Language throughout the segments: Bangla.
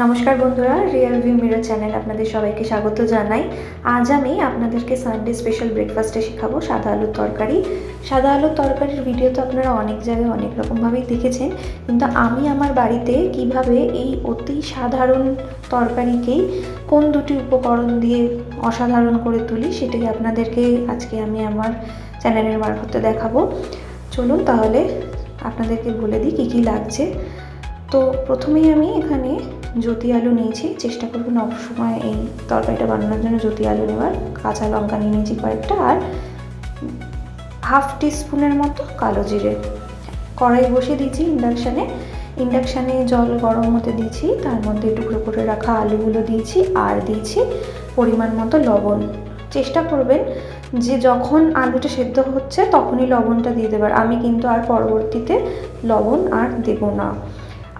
নমস্কার বন্ধুরা রিয়েল ভিউ মিরর চ্যানেল আপনাদের সবাইকে স্বাগত জানাই। আজ আমি আপনাদেরকে সানডে স্পেশাল ব্রেকফাস্টে শেখাবো সাদা আলুর তরকারি। সাদা আলুর তরকারির ভিডিও তো আপনারা অনেক জায়গায় অনেক রকমভাবেই দেখেছেন, কিন্তু আমি আমার বাড়িতে কীভাবে এই অতি সাধারণ তরকারিকেই কোন দুটি উপকরণ দিয়ে অসাধারণ করে তুলি সেটাই আপনাদেরকে আজকে আমি আমার চ্যানেলের মারফতে দেখাবো। চলুন তাহলে আপনাদেরকে বলে দিই কী কী লাগছে। তো প্রথমেই আমি এখানে জ্যোতি আলু নিয়েছি। চেষ্টা করবেন অবসময় এই তরকারিটা বানানোর জন্য জ্যোতি আলু নেওয়ার। কাঁচা লঙ্কা নিয়ে নিয়েছি কয়েকটা আর হাফ টিস্পুনের মতো কালো জিরে। কড়াই বসিয়ে দিয়েছি ইন্ডাকশানে। ইন্ডাকশানে জল গরম হতে দিয়েছি। তার মধ্যে টুকরো করে রাখা আলুগুলো দিয়েছি আর দিয়েছি পরিমাণ মতো লবণ। চেষ্টা করবেন যে যখন আলুটা সেদ্ধ হচ্ছে তখনই লবণটা দিয়ে দেবার। আমি কিন্তু আর পরবর্তীতে লবণ আর দেবো না।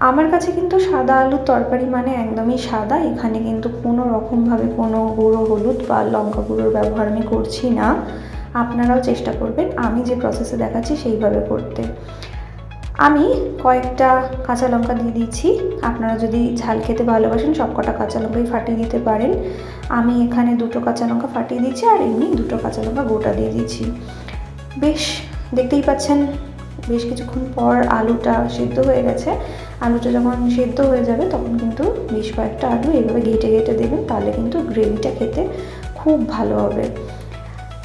আমার কাছে কিন্তু সাদা আলুর তরকারি মানে একদমই সাদা। এখানে কিন্তু কোনো রকমভাবে কোনো গুঁড়ো হলুদ বা লঙ্কা গুঁড়োর ব্যবহার আমি করছি না। আপনারাও চেষ্টা করবেন, আমি যে প্রসেসে দেখাচ্ছি সেইভাবে করতে। আমি কয়েকটা কাঁচা লঙ্কা দিয়ে দিচ্ছি। আপনারা যদি ঝাল খেতে ভালোবাসেন সব কটা কাঁচা লঙ্কাই ফাটিয়ে দিতে পারেন। আমি এখানে দুটো কাঁচা লঙ্কা ফাটিয়ে দিচ্ছি আর এমনি দুটো কাঁচা লঙ্কা গোটা দিয়ে দিচ্ছি। বেশ, দেখতেই পাচ্ছেন, বেশ কিছুক্ষণ পর আলুটা সিদ্ধ হয়ে গেছে। আলুটা যখন সেদ্ধ হয়ে যাবে, তখন কিন্তু বেশ কয়েকটা আলু এভাবে ঘেটে ঘেটে দেবেন তাহলে কিন্তু গ্রেভিটা খেতে খুব ভালো হবে।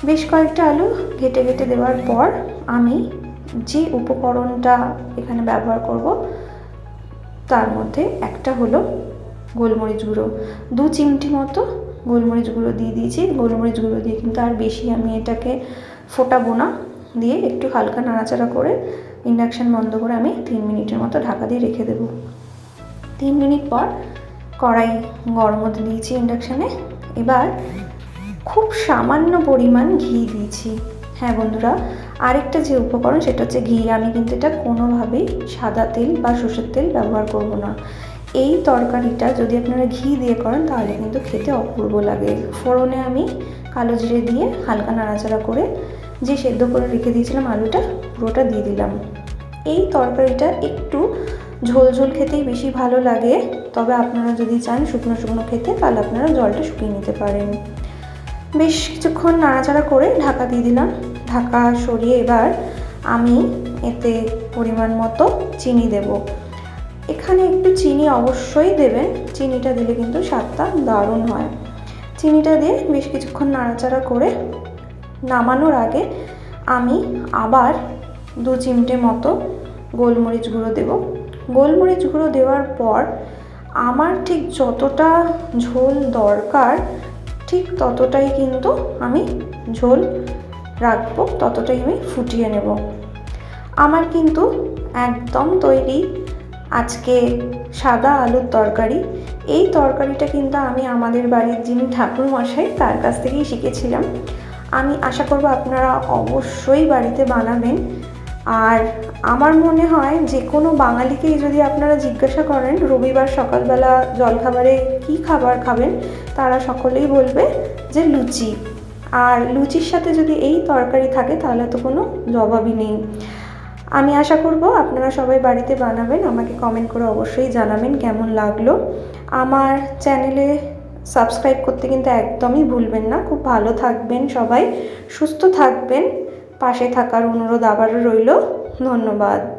বেশ কয়েকটা আলু ঘেটে ঘেটে দেওয়ার পর আমি যে উপকরণটা এখানে ব্যবহার করব, তার মধ্যে একটা হলো গোলমরিচ গুঁড়ো। দু চিমটি মতো গোলমরিচ গুঁড়ো দিয়ে দিয়েছি। গোলমরিচ গুঁড়ো দিয়ে কিন্তু আর বেশি আমি এটাকে ফোটাবো না, দিয়ে একটু হালকা নাড়াচাড়া করে ইন্ডাকশান বন্ধ করে আমি তিন মিনিটের মতো ঢাকা দিয়ে রেখে দেবো। তিন মিনিট পর কড়াই গরম হতে দিয়েছি ইন্ডাকশানে। এবার খুব সামান্য পরিমাণ ঘি দিয়েছি। হ্যাঁ বন্ধুরা, আরেকটা যে উপকরণ সেটা হচ্ছে ঘি। আমি কিন্তু এটা কোনোভাবেই সাদা তেল বা সর্ষের তেল ব্যবহার করব না। এই তরকারিটা যদি আপনারা ঘি দিয়ে করেন তাহলে কিন্তু খেতে অপূর্ব লাগে। ফোড়নে আমি কালো জিরে দিয়ে হালকা নাড়াচাড়া করে যে সেদ্ধ করে রেখে দিয়েছিলাম আলুটা, পুরোটা দিয়ে দিলাম। এই তরকারিটা একটু ঝোল ঝোল খেতেই বেশি ভালো লাগে। তবে আপনারা যদি চান শুকনো শুকনো খেতে, তাহলে আপনারা জলটা শুকিয়ে নিতে পারেন। বেশ কিছুক্ষণ নাড়াচাড়া করে ঢাকা দিয়ে দিলাম। ঢাকা সরিয়ে এবার আমি এতে পরিমাণ মতো চিনি দেব। এখানে একটু চিনি অবশ্যই দেবেন। চিনিটা দিলে কিন্তু স্বাদটা দারুণ হয়। চিনিটা দিয়ে বেশ কিছুক্ষণ নাড়াচাড়া করে নামানোর আগে আমি আবার দু চিমটে মতো গোলমরিচ গুঁড়ো দেব। গোলমরিচ গুঁড়ো দেওয়ার পর আমার ঠিক যতটা ঝোল দরকার, ঠিক ততটাই কিন্তু আমি ঝোল রাখব, ততটাই আমি ফুটিয়ে নেব। আমার কিন্তু একদম তৈরি আজকে সাদা আলুর তরকারি। এই তরকারিটা কিন্তু আমি আমাদের বাড়ির যিনি ঠাকুরমশাই, তার কাছ থেকেই শিখেছিলাম। আমি আশা করব আপনারা অবশ্যই বাড়িতে বানাবেন। আর আমার মনে হয় যে কোনো বাঙালিকেই যদি আপনারা জিজ্ঞাসা করেন, রবিবার সকালবেলা জলখাবারে কি খাবার খাবেন, তারা সকলেই বলবে যে লুচি। আর লুচির সাথে যদি এই তরকারি থাকে, তাহলে তো কোনো জবাবই নেই। আমি আশা করব আপনারা সবাই বাড়িতে বানাবেন। আমাকে কমেন্ট করে অবশ্যই জানাবেন কেমন লাগল। আমার চ্যানেলে সাবস্ক্রাইব করতে কিন্তু একদমই ভুলবেন না। খুব ভালো থাকবেন সবাই, সুস্থ থাকবেন। পাশে থাকার অনুরোধ আবারও রইল। ধন্যবাদ।